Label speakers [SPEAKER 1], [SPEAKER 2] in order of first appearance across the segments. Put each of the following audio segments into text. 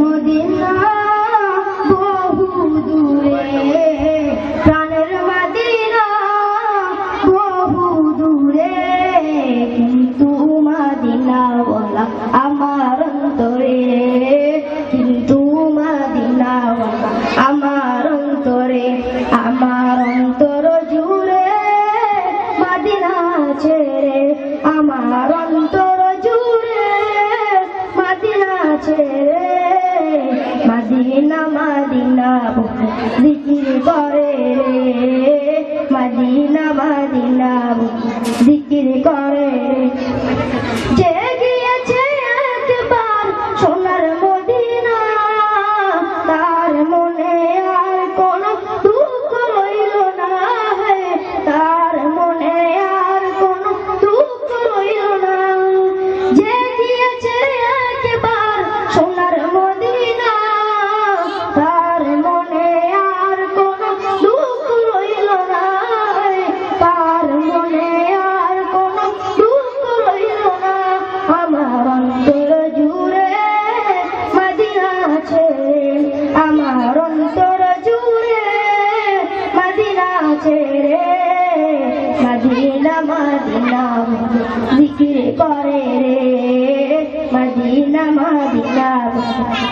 [SPEAKER 1] Medina বহু দূরে, প্রাণের দূরে। কিন্তু মদিনা আমার অন্তরে, কিন্তু মদিনা বলা আমার অন্তরে, আমার অন্তর জুড়ে মদিনা ছেড়ে, আমার অন্তর মদিনা মদিনা জিকির করে রে। মদিনা মদিনা জিকির করে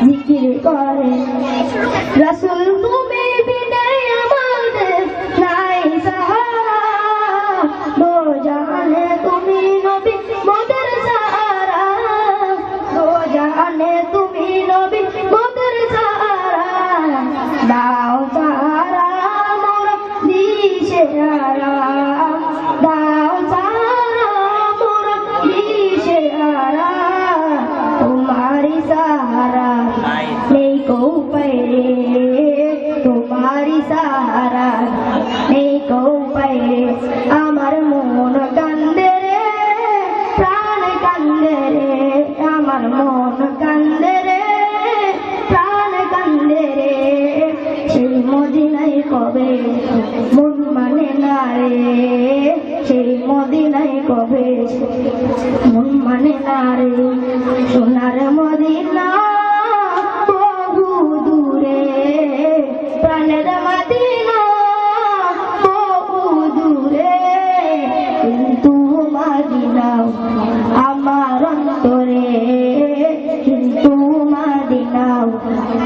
[SPEAKER 1] জিকির করে আমার মন কান্দে রে প্রাণ কান্দে রে, সেই মদিনাই কবে মন মানে না রে? সেই মদিনাই কবে মন মানে না রে? সোনার মদিনা now.